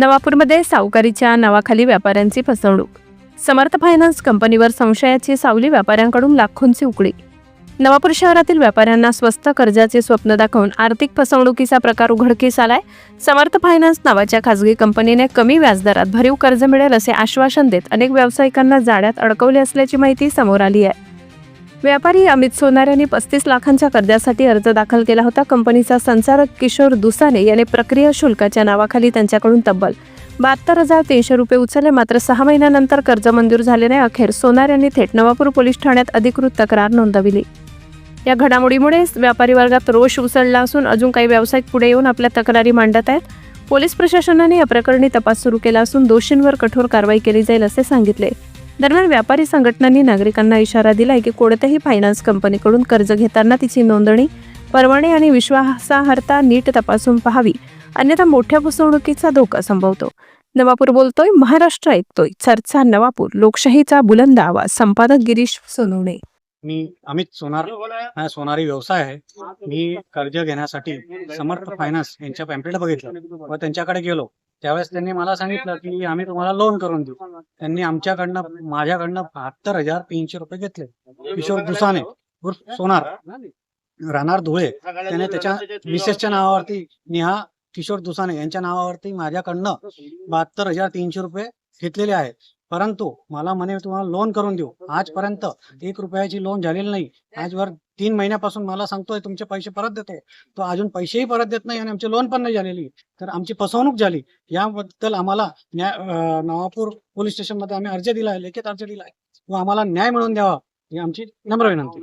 नवापूरमध्ये सावकारीच्या नावाखाली व्यापाऱ्यांची फसवणूक. समर्थ फायनान्स कंपनीवर संशयाची सावली व्यापाऱ्यांकडून लाखोंची उकळी. नवापूर शहरातील व्यापाऱ्यांना स्वस्त कर्जाचे स्वप्न दाखवून आर्थिक फसवणुकीचा प्रकार उघडकीस आलाय. समर्थ फायनान्स नावाच्या खासगी कंपनीने कमी व्याजदरात भरीव कर्ज मिळेल असे आश्वासन देत अनेक व्यावसायिकांना जाळ्यात अडकवले असल्याची माहिती समोर आली आहे. व्यापारी अमित सोनार यांनी पस्तीस लाखांच्या कर्जासाठी अर्ज दाखल केला होता. कंपनीचा संचालक किशोर दुसाने याने प्रक्रिया शुल्काच्या नावाखाली त्यांच्याकडून तब्बल बहात्तर हजार तीनशे रुपये उचलले. मात्र सहा महिन्यानंतर कर्ज मंजूर झाले नाही. अखेर सोनार यांनी थेट नवापूर पोलीस ठाण्यात अधिकृत तक्रार नोंदविली. या घडामोडीमुळे व्यापारी वर्गात रोष उसळला असून अजून काही व्यावसायिक पुढे येऊन आपल्या तक्रारी मांडत आहेत. पोलीस प्रशासनाने या प्रकरणी तपास सुरू केला असून दोषींवर कठोर कारवाई केली जाईल असे सांगितले. दरम्यान व्यापारी संघटनांनी नागरिकांना इशारा दिलाय की कोणत्याही फायनान्स कंपनीकडून कर्ज घेताना तिची नोंदणी परवाने आणि विश्वासार्हता नीट तपासून पाहावी. अन्यथा मोठ्या फसवणुकीचा धोका संभवतो. नवापूर बोलतोय महाराष्ट्र ऐकतोय. चर्चा नवापूर लोकशाहीचा बुलंद आवाज. संपादक गिरीश सोनवणे. मी अमित सोनार सोनारी व्यवसाय आहे. मी कर्ज घेण्यासाठी समर्थ फायनान्स यांच्या पॅम्पलेट बघितलं. व त्यांच्याकडे गेलो. त्यावेळेस त्यांनी मला सांगितलं की आम्ही तुम्हाला लोन करून देऊ. त्यांनी आमच्याकडनं माझ्याकडनं बहात्तर हजार तीनशे रुपये घेतले. किशोर दुसाने उर्फ सोनार राहणार धुळे. त्याने त्याच्या मिसेसच्या नावावरती नेहा किशोर दुसाने यांच्या नावावरती माझ्याकडनं बहात्तर हजार तीनशे रुपये घेतलेले आहेत. परंतु मला म्हणे तुम्हाला लोन करून देऊ. आजपर्यंत एक रुपयाची लोन झालेली नाही. आजवर तीन महिन्यापासून मला सांगतोय तुमचे पैसे परत देतो. तो अजून पैसेही परत देत नाही आणि आमची लोन पण नाही झालेली. तर आमची फसवणूक झाली. याबद्दल आम्हाला न्याय नवापूर पोलीस स्टेशनमध्ये आम्ही अर्ज दिलाय लेखित अर्ज दिलाय. व आम्हाला न्याय मिळवून द्यावा ही आमची नम्र विनंती.